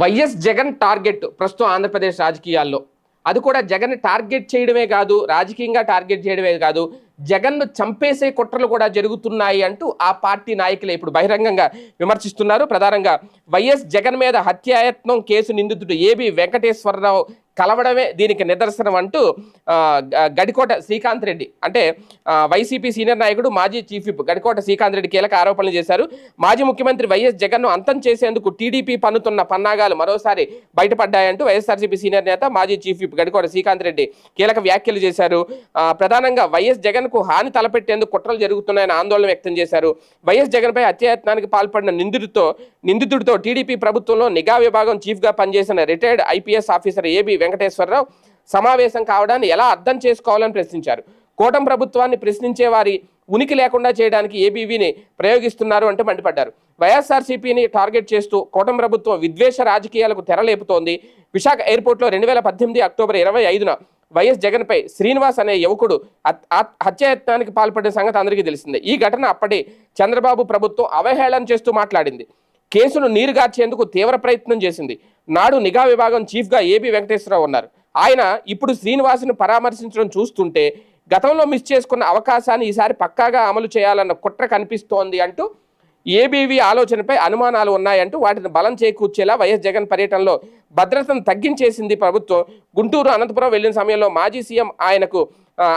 YS Jagan target ప్రస్తుతం ఆంధ్రప్రదేశ్ రాజకీయాల్లో. అది కూడా జగన్ టార్గెట్ చేయడమే కాదు రాజకీయంగా టార్గెట్ చేయడమే కాదు జగన్ను చంపేసే కుట్రలు కూడా జరుగుతున్నాయి అంటూ ఆ పార్టీ నాయకులే ఇప్పుడు బహిరంగంగా విమర్శిస్తున్నారు. ప్రధానంగా వైఎస్ జగన్ మీద హత్యాయత్నం కేసు నిందితుడు ఏబి వెంకటేశ్వరరావు కలవడమే దీనికి నిదర్శనం అంటూ గ- గడికోట శ్రీకాంత్ రెడ్డి. అంటే వైసీపీ సీనియర్ నాయకుడు మాజీ చీఫ్ విప్ గడికోట శ్రీకాంత్ రెడ్డి కీలక ఆరోపణలు చేశారు. మాజీ ముఖ్యమంత్రి వైఎస్ జగన్ను అంతం చేసేందుకు టీడీపీ పన్నుతున్న పన్నాగాలు మరోసారి బయటపడ్డాయంటూ వైఎస్ఆర్సీపీ సీనియర్ నేత మాజీ చీఫ్ విప్ గడికోట శ్రీకాంత్ రెడ్డి కీలక వ్యాఖ్యలు చేశారు. ప్రధానంగా వైఎస్ జగన్కు హాని తలపెట్టేందుకు కుట్రలు జరుగుతున్నాయని ఆందోళన వ్యక్తం చేశారు. వైఎస్ జగన్పై హత్యాయత్నానికి పాల్పడిన నిందితుడితో నిందితుడితో టీడీపీ ప్రభుత్వంలో నిఘా విభాగం చీఫ్గా పనిచేసిన retired IPS officer AB Venkateswara Rao సమావేశం కావడాన్ని ఎలా అర్థం చేసుకోవాలని ప్రశ్నించారు. కూటమి ప్రభుత్వాన్ని ప్రశ్నించే వారి ఉనికి లేకుండా చేయడానికి ఏబీవీని ప్రయోగిస్తున్నారు అంటూ మండిపడ్డారు. వైఎస్ఆర్సీపీని టార్గెట్ చేస్తూ కూటమి ప్రభుత్వం విద్వేష రాజకీయాలకు తెరలేపుతోంది. విశాఖ ఎయిర్పోర్ట్లో రెండు వేల పద్దెనిమిది అక్టోబర్ ఇరవై ఐదున వైఎస్ జగన్పై శ్రీనివాస్ అనే యువకుడు హత్- హత్యాయత్నానికి పాల్పడిన సంగతి అందరికీ తెలిసిందే. ఈ ఘటన అప్పటి చంద్రబాబు ప్రభుత్వం అవహేళన చేస్తూ మాట్లాడింది. కేసును నీరుగార్చేందుకు తీవ్ర ప్రయత్నం చేసింది. నాడు నిఘా విభాగం చీఫ్గా ఏబి వెంకటేశ్వరరావు ఉన్నారు. ఆయన ఇప్పుడు శ్రీనివాసును పరామర్శించడం చూస్తుంటే గతంలో మిస్ చేసుకున్న అవకాశాన్ని ఈసారి పక్కాగా అమలు చేయాలన్న కుట్ర కనిపిస్తోంది అంటూ ఏబీవీ ఆలోచనపై అనుమానాలు ఉన్నాయంటూ వాటిని బలం చేకూర్చేలా వైఎస్ జగన్ పర్యటనలో భద్రతను తగ్గించేసింది ప్రభుత్వం. గుంటూరు అనంతపురం వెళ్ళిన సమయంలో మాజీ సీఎం ఆయనకు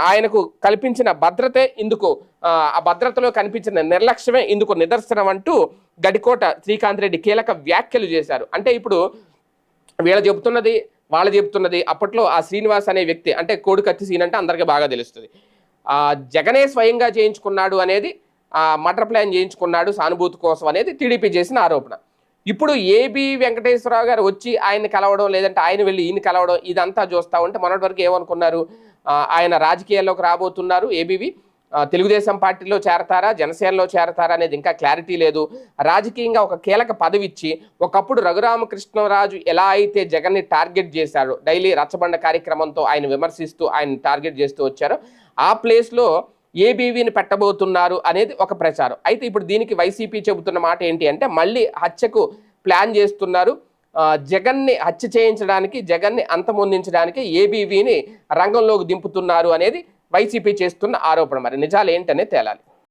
ఆయనకు కల్పించిన భద్రతే ఇందుకు ఆ, భద్రతలో కనిపించిన నిర్లక్ష్యమే ఇందుకు నిదర్శనం అంటూ గడికోట శ్రీకాంత్ రెడ్డి కీలక వ్యాఖ్యలు చేశారు. అంటే ఇప్పుడు వీళ్ళ చెబుతున్నది వాళ్ళు చెబుతున్నది అప్పట్లో ఆ శ్రీనివాస్ అనే వ్యక్తి అంటే కోడి కత్తి సీన్ అంటే అందరికీ బాగా తెలుస్తుంది. ఆ జగనే స్వయంగా చేయించుకున్నాడు అనేది మటర్ ప్లాన్ చేయించుకున్నాడు సానుభూతి కోసం అనేది టీడీపీ చేసిన ఆరోపణ. ఇప్పుడు ఏబి వెంకటేశ్వరరావు గారు వచ్చి ఆయన కలవడం లేదంటే ఆయన వెళ్ళి ఈయన కలవడం ఇదంతా చూస్తా ఉంటే మొన్నటి వరకు ఏమనుకున్నారు? ఆయన రాజకీయాల్లోకి రాబోతున్నారు ఏబీవి. తెలుగుదేశం పార్టీలో చేరతారా? జనసేనలో చేరతారా అనేది ఇంకా క్లారిటీ లేదు. రాజకీయంగా ఒక కీలక పదవి ఇచ్చి ఒకప్పుడు రఘురామకృష్ణరాజు ఎలా అయితే జగన్ని టార్గెట్ చేశాడో డైలీ రచ్చబండ కార్యక్రమంతో ఆయన విమర్శిస్తూ ఆయన టార్గెట్ చేస్తూ వచ్చారో ఆ ప్లేస్లో ఏబీవీని పెట్టబోతున్నారు అనేది ఒక ప్రచారం. అయితే ఇప్పుడు దీనికి వైసీపీ చెబుతున్న మాట ఏంటి అంటే మళ్ళీ హత్యకు ప్లాన్ చేస్తున్నారు. జగన్ని హత్య చేయించడానికి జగన్ని అంతమొందించడానికి ఏబీవీని రంగంలోకి దింపుతున్నారు అనేది వైసీపీ చేస్తున్న ఆరోపణ. మరి నిజాలు ఏంటనే తేలాలి.